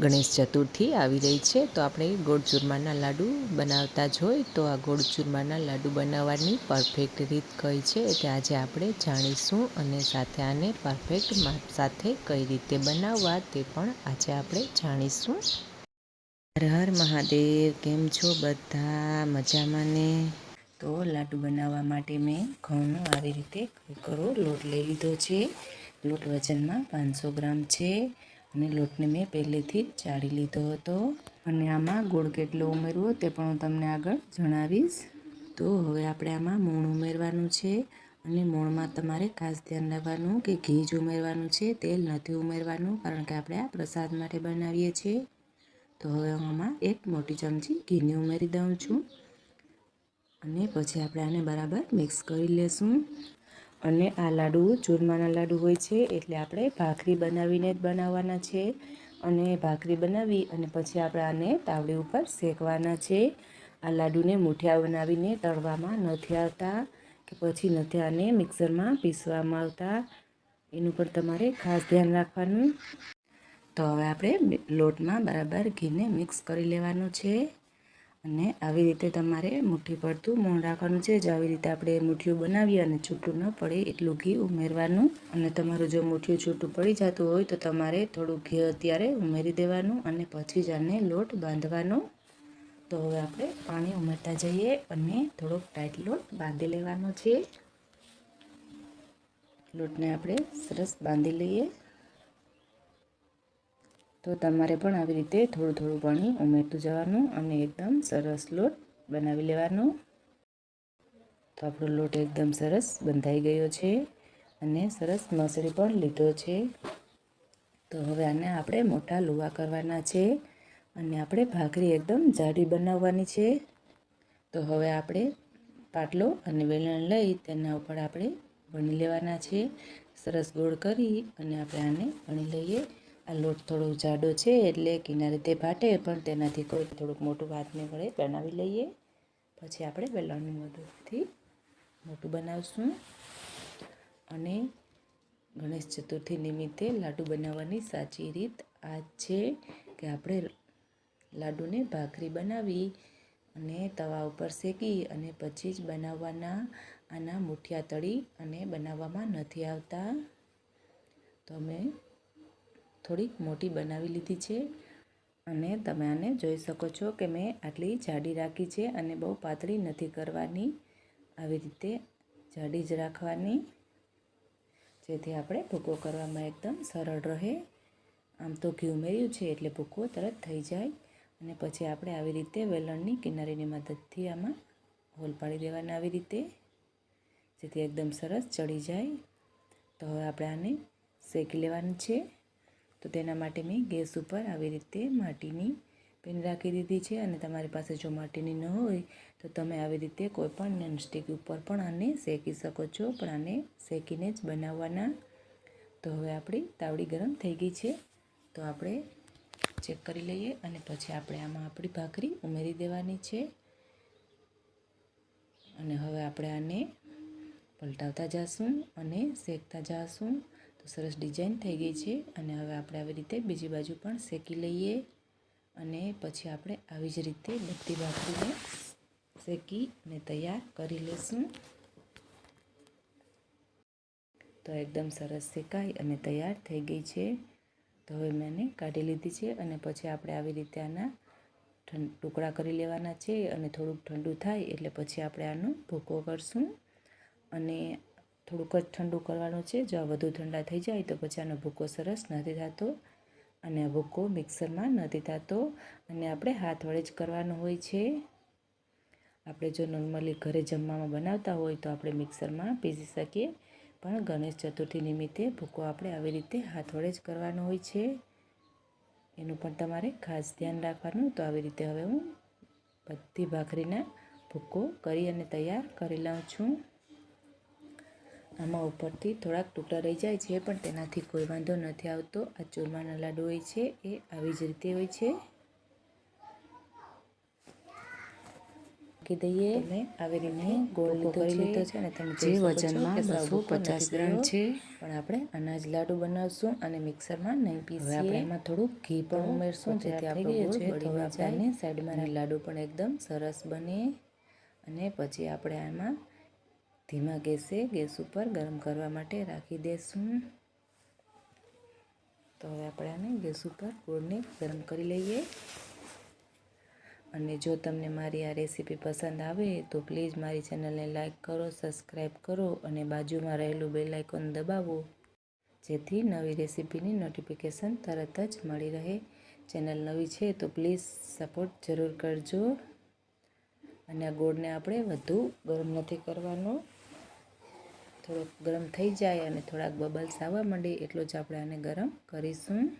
ગણેશ ચતુર્થી આવી રહી છે, તો આપણે ગોળ ચૂરમાના લાડુ બનાવતા જ હોય, તો આ ગોળ ચૂરમાના લાડુ બનાવવાની પરફેક્ટ રીત કઈ છે તે આજે આપણે જાણીશું અને સાથે આને પરફેક્ટ માપ સાથે કઈ રીતે બનાવવા તે પણ આજે આપણે જાણીશું. હર હર મહાદેવ, કેમ છો બધા? મજામાં ને? તો લાડુ બનાવવા માટે મેં ઘઉંનો આવી રીતે કરો લોટ લઈ લીધો છે. લોટ વજનમાં પાંચસો ગ્રામ છે. અને લોટને મેં પહેલેથી જ ચાળી લીધો હતો. અને આમાં ગોળ કેટલો ઉમેરવો તે પણ હું તમને આગળ જણાવીશ. તો હવે આપણે આમાં મૂણ ઉમેરવાનું છે અને મૂણમાં તમારે ખાસ ધ્યાન રાખવાનું કે ઘી જ ઉમેરવાનું છે, તેલ નથી ઉમેરવાનું, કારણ કે આપણે આ પ્રસાદ માટે બનાવીએ છીએ. તો હવે હું આમાં એક મોટી ચમચી ઘીની ઉમેરી દઉં છું. અને પછી આપણે આને બરાબર મિક્સ કરી લેશું. અને આ લાડુ ચૂરમાના લાડુ હોય છે, એટલે આપણે ભાખરી બનાવીને જ બનાવવાના છે. અને ભાખરી બનાવી અને પછી આપણે આને તાવડી ઉપર શેકવાના છે. આ લાડુને મૂઠિયા બનાવીને તળવામાં નથી આવતા કે પછી નથી આને મિક્સરમાં પીસવામાં આવતા. એનું પણ તમારે ખાસ ધ્યાન રાખવાનું. તો હવે આપણે લોટમાં બરાબર ઘીને મિક્સ કરી લેવાનું છે. અને આવી રીતે તમારે મુઠ્ઠી પડતું મોણ રાખવાનું છે. જો આવી રીતે આપણે મુઠ્ઠીઓ બનાવીએ અને છૂટું ન પડે એટલું ઘી ઉમેરવાનું. અને તમારું જો મુઠ્ઠીઓ છૂટું પડી જતું હોય તો તમારે થોડું ઘી અત્યારે ઉમેરી દેવાનું અને પછી જ આને લોટ બાંધવાનો. તો હવે આપણે પાણી ઉમેરતા જઈએ અને થોડોક ટાઈટ લોટ બાંધી લેવાનો છે. લોટને આપણે સરસ બાંધી લઈએ. તો તમારે પણ આવી રીતે થોડું થોડું પાણી ઉમેરતું જવાનું અને એકદમ સરસ લોટ બનાવી લેવાનો. તો આપણો લોટ એકદમ સરસ બંધાઈ ગયો છે અને સરસ મસળી પણ લીધો છે. તો હવે આને આપણે મોટા લુવા કરવાના છે અને આપણે ભાખરી એકદમ જાડી બનાવવાની છે. તો હવે આપણે પાટલો અને વેલણ લઈ તેના ઉપર આપણે વણી લેવાના છે. સરસ ગોળ કરી અને આપણે આને વણી લઈએ. આ લોટ થોડો જાડો છે એટલે કિનારે તે ફાટે પણ તેનાથી કોઈ થોડુંક મોટું ભાતને વડે બનાવી લઈએ. પછી આપણે વેલણની મદદથી મોટું બનાવશું. અને ગણેશ ચતુર્થી નિમિત્તે લાડુ બનાવવાની સાચી રીત આ છે કે આપણે લાડુને ભાખરી બનાવી અને તવા ઉપર શેકી અને પછી જ બનાવવાના આના મુઠિયા તળી અને બનાવવામાં નથી આવતા. તો અમે થોડીક મોટી બનાવી લીધી છે. અને તમે આને જોઈ શકો છો કે મેં આટલી જાડી રાખી છે અને બહુ પાતળી નથી કરવાની. આવી રીતે જાડી જ રાખવાની. જેથી આપણે ભૂકો કરવામાં એકદમ સરળ રહે. આમ તો ઘી ઉમેર્યું છે એટલે ભૂકો તરત થઈ જાય. અને પછી આપણે આવી રીતે વેલણની કિનારીની મદદથી આમાં હોલ પાડી દેવાના આવી રીતે. જેથી એકદમ સરસ ચડી જાય. તો હવે આપણે આને શેકી લેવાનું છે. તો તેના માટે મેં ગેસ ઉપર આવી રીતે માટીની પેન રાખી દીધી છે અને તમારી પાસે જો માટીની ન હોય તો તમે આવી રીતે કોઈપણ નોનસ્ટિક ઉપર પણ આને શેકી શકો છો, પણ આને શેકીને જ બનાવવાના. તો હવે આપણી તાવડી ગરમ થઈ ગઈ છે. તો આપણે ચેક કરી લઈએ અને પછી આપણે આમાં આપણી ભાખરી ઉમેરી દેવાની છે. અને હવે આપણે આને પલટાવતા જઈશું અને શેકતા જઈશું સરસ ડિઝાઇન થઈ ગઈ છે અને હવે આપણે આવી રીતે બીજી બાજુ પણ શેકી લઈએ અને પછી આપણે આવી જ રીતે બધી ભાખરીને શેકી અને તૈયાર કરી લઈશું. તો એકદમ સરસ શેકાઈ અને તૈયાર થઈ ગઈ છે. તો હવે મેં કાઢી લીધી છે અને પછી આપણે આવી રીતે આના ટુકડા કરી લેવાના છે અને થોડુંક ઠંડુ થાય એટલે પછી આપણે આનો ભૂકો કરશું. અને થોડુંક જ ઠંડુ કરવાનું છે. જો આ વધુ ઠંડા થઈ જાય તો પછી આનો ભૂકો સરસ નથી થતો અને આ ભૂકો મિક્સરમાં નથી થતો અને આપણે હાથ વડે જ કરવાનો હોય છે. આપણે જો નોર્મલી ઘરે જમવામાં બનાવતા હોય તો આપણે મિક્સરમાં પીસી શકીએ. પણ ગણેશ ચતુર્થી નિમિત્તે ભૂકો આપણે આવી રીતે હાથ વડે જ કરવાનો હોય છે. એનું પણ તમારે ખાસ ધ્યાન રાખવાનું. તો આવી રીતે હવે હું બધી ભાખરીના ભૂકો કરી અને તૈયાર કરી લઉં છું. આમાં ઉપરથી થોડાક ટુકડા રહી જાય છે પણ તેનાથી કોઈ વાંધો નથી આવતો. આ ચૂરમાના લાડુ હોય છે એ આવી જ રીતે હોય છે. નાખી દઈએ. તમે આવી રીતે ગોળ ટૂંકો કરી લીધો છે અને તમે જે જોઈ શકો છો વજનમાં બસો પચાસ ગ્રામ છે. પણ આપણે અનાજ લાડુ બનાવશું અને મિક્સરમાં નહીં પીસીએ. આપણે એમાં થોડું ઘી પણ ઉમેરશું જેથી આપણો ગોળ બળી હવે ન આપણે જાય. સાઈડમાં લાડુ પણ એકદમ સરસ બને. અને પછી આપણે આમાં ધીમા ગેસે ગેસ ઉપર ગરમ કરવા માટે રાખી દેશું. તો હવે આપણે આને ગેસ ઉપર ગોળને ગરમ કરી લઈએ. અને જો તમને મારી આ રેસીપી પસંદ આવે તો પ્લીઝ મારી ચેનલને લાઇક કરો, સબસ્ક્રાઈબ કરો અને બાજુમાં રહેલું બેલ આઇકોન દબાવો. જેથી નવી રેસીપીની નોટિફિકેશન તરત જ મળી રહે. ચેનલ નવી છે તો પ્લીઝ સપોર્ટ જરૂર કરજો. અને આ ગોળને આપણે વધુ ગરમ નથી કરવાનો. થોડોક ગરમ થઈ જાય અને થોડાક બબલ્સ આવવા માંડે એટલો જ આપણે આને ગરમ કરીશું.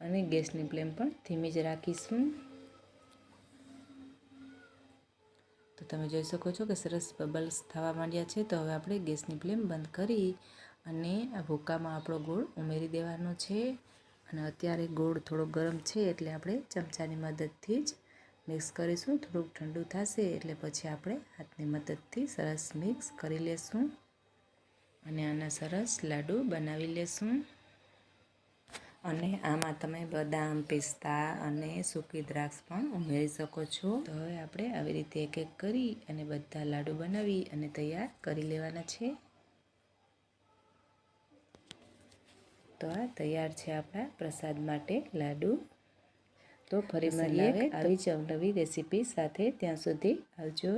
અને ગેસની ફ્લેમ પણ ધીમી જ રાખીશું. તો તમે જોઈ શકો છો કે સરસ બબલ્સ થવા માંડ્યા છે. તો હવે આપણે ગેસની ફ્લેમ બંધ કરી અને આ ભૂકામાં આપણો ગોળ ઉમેરી દેવાનો છે. અને અત્યારે ગોળ થોડો ગરમ છે એટલે આપણે ચમચાની મદદથી જ મિક્સ કરીશું, થોડુંક ઠંડુ થશે એટલે પછી આપણે હાથની મદદથી સરસ મિક્સ કરી લેશું અને આના સરસ લાડુ બનાવી લેશું. અને આમાં તમે બદામ, પિસ્તા અને સૂકી દ્રાક્ષ પણ ઉમેરી શકો છો. તો હવે આપણે આવી રીતે એક એક કરી અને બધા લાડુ બનાવી અને તૈયાર કરી લેવાના છે. તો આ તૈયાર છે આપણા પ્રસાદ માટે લાડુ. તો ફરી મળીએ આવી જ અવનવી રેસીપી સાથે ત્યાં સુધી આવજો.